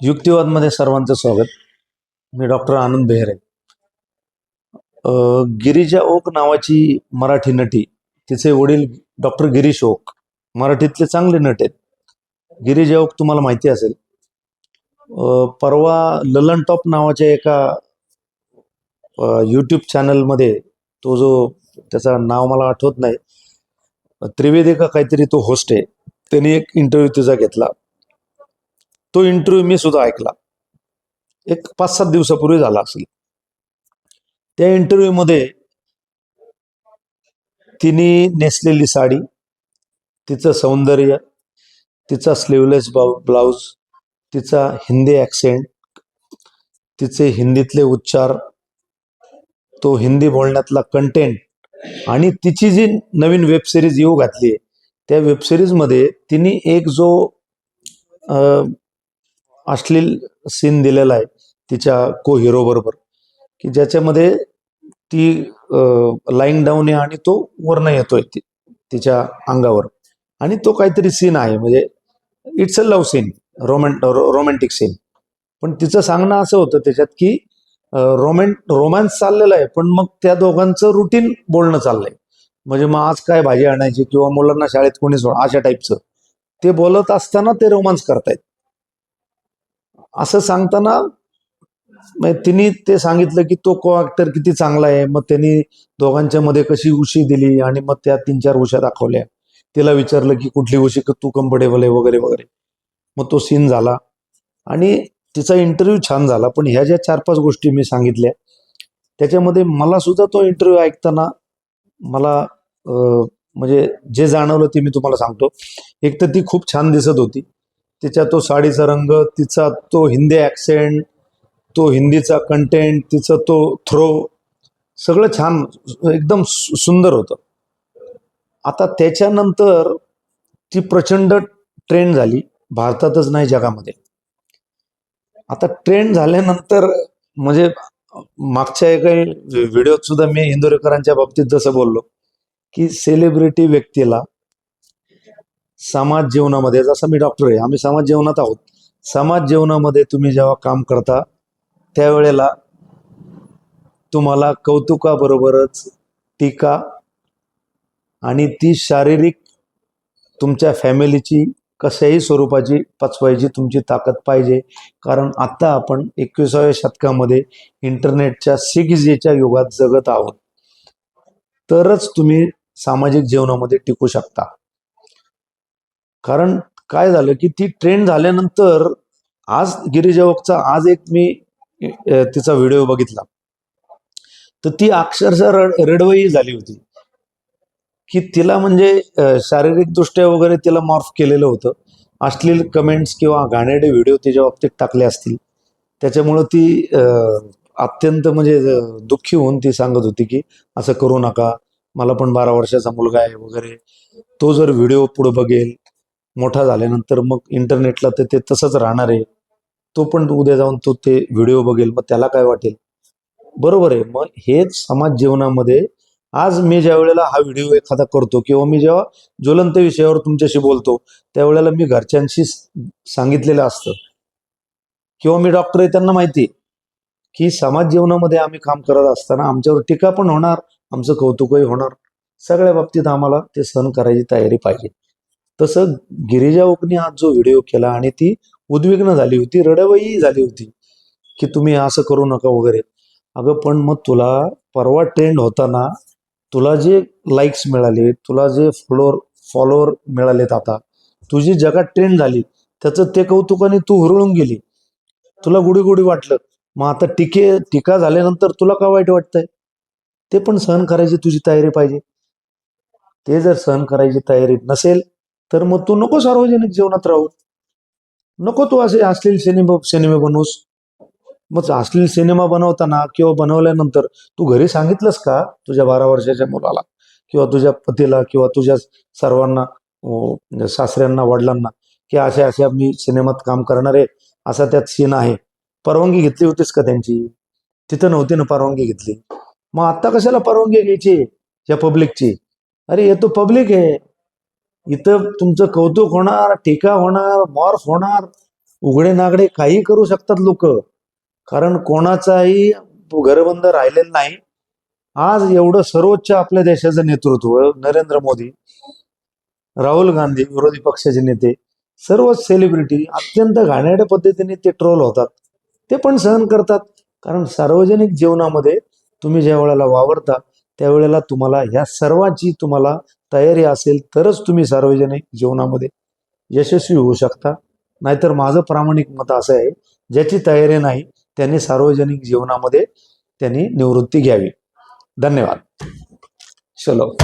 युक्तिवादमध्ये सर्वांचं स्वागत. मी डॉक्टर आनंद बेहरे. गिरिजा ओक नावाची मराठी नटी तिचे वडील डॉक्टर गिरीश ओक मराठीतले चांगले नट आहेत. गिरिजा ओक तुम्हाला माहिती असेल. परवा ललन टॉप नावाच्या एका यूट्यूब चॅनलमध्ये तो जो त्याचं नाव मला आठवत नाही त्रिवेदी का काहीतरी तो होस्ट आहे. त्यांनी एक इंटरव्ह्यू तिचा घेतला. तो इंटरव्ह्यू मी सुद्धा ऐकला. एक पाच सात दिवसापूर्वी झाला असेल. त्या इंटरव्ह्यूमध्ये तिने नेसलेली साडी तिचं सौंदर्य तिचा स्लीवलेस ब्लाऊज तिचा हिंदी ॲक्सेंट तिचे हिंदीतले उच्चार तो हिंदी बोलण्यातला कंटेंट आणि तिची जी नवीन वेब सिरीज येऊ घातली त्या वेबसिरीजमध्ये तिने एक जो अश्लील सीन दिलेला आहे तिच्या को हिरो बरोबर की ज्याच्यामध्ये ती लाईंग डाऊन आहे आणि तो वरनं येतोय तिच्या अंगावर. आणि तो काहीतरी सीन आहे म्हणजे it's a love scene roman romantic scene पण तिचं सांगणं असं होतं त्याच्यात की रोमॅन रोमॅन्स चाललेला आहे पण मग त्या दोघांचं रुटीन बोलणं चाललंय. म्हणजे मग आज काय भाजी आणायची किंवा मुलांना शाळेत कोणी सोड अशा टाईपचं ते बोलत असताना ते रोमांस करतायत. असं सांगताना तिने ते सांगितलं की तो को ऍक्टर किती चांगला आहे. मग त्यांनी दोघांच्या मध्ये कशी उशी दिली आणि मग त्या तीन चार उशा दाखवल्या. तिला विचारलं की कुठली उशी क- तू कम्फर्टेबल आहे वगैरे वगैरे. मग तो सीन झाला. आणि तिचा इंटरव्ह्यू छान झाला. पण ह्या ज्या चार पाच गोष्टी मी सांगितल्या त्याच्यामध्ये मला सुद्धा तो इंटरव्ह्यू ऐकताना मला म्हणजे जे जाणवलं ते मी तुम्हाला सांगतो. एक तर ती खूप छान दिसत होती. तिच्या तो साडीचा रंग तिचा तो हिंदी ॲक्सेंट तो हिंदीचा कंटेंट तिचा तो थ्रो सगळं छान एकदम सु- सुंदर होतं. आता त्याच्यानंतर ती प्रचंड ट्रेंड झाली भारतातच नाही जगामध्ये. आता ट्रेंड झाल्यानंतर म्हणजे मागच्या एका व्हिडिओत सुद्धा मी इंदोरेकरांच्या बाबतीत जसं बोललो की सेलिब्रिटी व्यक्तीला समाज जीवनामध्ये जसं मी डॉक्टर आहे आम्ही समाज जीवनात आहोत. समाज जीवनामध्ये तुम्ही जेव्हा काम करता त्यावेळेला तुम्हाला कौतुकाबरोबरच टीका आणि ती शारीरिक तुमच्या फॅमिलीची कशाही स्वरूपाची पचवायची तुमची ताकद पाहिजे. कारण आता आपण एकविसाव्या शतकामध्ये इंटरनेटच्या सिक्स जीच्या युगात जगत आहोत. तरच तुम्ही सामाजिक जीवनामध्ये टिकू शकता. कारण काय झालं की ती ट्रेंड झाल्यानंतर आज गिरिजावकचा आज एक मी तिचा व्हिडिओ बघितला. तर ती अक्षरशः रड रडवई झाली होती. की तिला म्हणजे शारीरिकदृष्ट्या वगैरे तिला मॉर्फ केलेलं होतं. अश्लील कमेंट्स किंवा घाणेडे व्हिडिओ तिच्या बाबतीत टाकले असतील. त्याच्यामुळं ती अत्यंत म्हणजे दुःखी होऊन ती सांगत होती की असं करू नका. मला पण बारा वर्षाचा मुलगा आहे वगैरे. तो जर व्हिडिओ पुढे बघेल मोठा झाल्यानंतर मग इंटरनेटला तर ते तसंच राहणार आहे. तो पण उद्या जाऊन तो ते व्हिडिओ बघेल. मग त्याला काय वाटेल? बरोबर आहे. मग हेच समाज जीवनामध्ये आज मी ज्या वेळेला हा व्हिडिओ एखादा करतो किंवा मी जेव्हा ज्वलंत विषयावर तुमच्याशी बोलतो त्यावेळेला मी घरच्यांशी सांगितलेलं असतं. किंवा मी डॉक्टर आहे त्यांना माहिती आहे की समाज जीवनामध्ये आम्ही काम करत असताना आमच्यावर टीका पण होणार आमचं कौतुकही होणार. सगळ्या बाबतीत आम्हाला ते सहन करायची तयारी पाहिजे. तसं गिरिजा ओकने आज जो व्हिडिओ केला आणि ती उद्विग्न झाली होती रडवई झाली होती की तुम्ही असं करू नका वगैरे. अगं पण मग तुला परवा ट्रेंड होताना तुला जे लाईक्स मिळाले तुला जे फॉलोअर फॉलोअर मिळालेत आता तुझी जगात ट्रेंड झाली त्याचं ते कौतुकाने तू हुरळून गेली. तुला गुढी गुढी वाटलं. मग आता टीके टीका झाल्यानंतर तुला का वाईट वाटतंय? ते पण सहन करायची तुझी तयारी पाहिजे. ते जर सहन करायची तयारी नसेल तर मग तू नको सार्वजनिक जीवनात राहू. नको तू असे असलेले सिनेमा सिनेमे बनवूस. मग असलेले सिनेमा बनवताना किंवा बनवल्यानंतर तू घरी सांगितलंस का तुझ्या बारा वर्षाच्या मुलाला? किंवा तुझ्या पतीला किंवा तुझ्या सर्वांना सासऱ्यांना वडिलांना की अशा अशा मी सिनेमात काम करणार आहे असा त्यात सीन आहे. परवानगी घेतली होतीस का त्यांची? तिथं नव्हती ना परवानगी घेतली. मग आता कशाला परवानगी घ्यायची या पब्लिकची अरे हे तो पब्लिक आहे. इथं तुमचं कौतुक होणार टीका होणार मॉर्फ होणार. उघडे नागडे काही करू शकतात लोक. कारण कोणाचाही घरबंद राहिलेला नाही. आज एवढं सर्वोच्च आपल्या देशाचं नेतृत्व नरेंद्र मोदी राहुल गांधी विरोधी पक्षाचे नेते सर्व सेलिब्रिटी अत्यंत घाणेरड्या पद्धतीने ते ट्रोल होतात. ते पण सहन करतात. कारण सार्वजनिक जीवनामध्ये तुम्ही ज्या वेळेला वावरता त्यावेळेला तुम्हाला ह्या सर्वांची तुम्हाला तयारी असेल तरच तुम्ही सार्वजनिक जीवनामध्ये यशस्वी होऊ शकता. नाहीतर माझं प्रामाणिक मत असं आहे ज्याची तयारी नाही त्यांनी सार्वजनिक जीवनामध्ये त्यांनी निवृत्ती घ्यावी. धन्यवाद. चलो.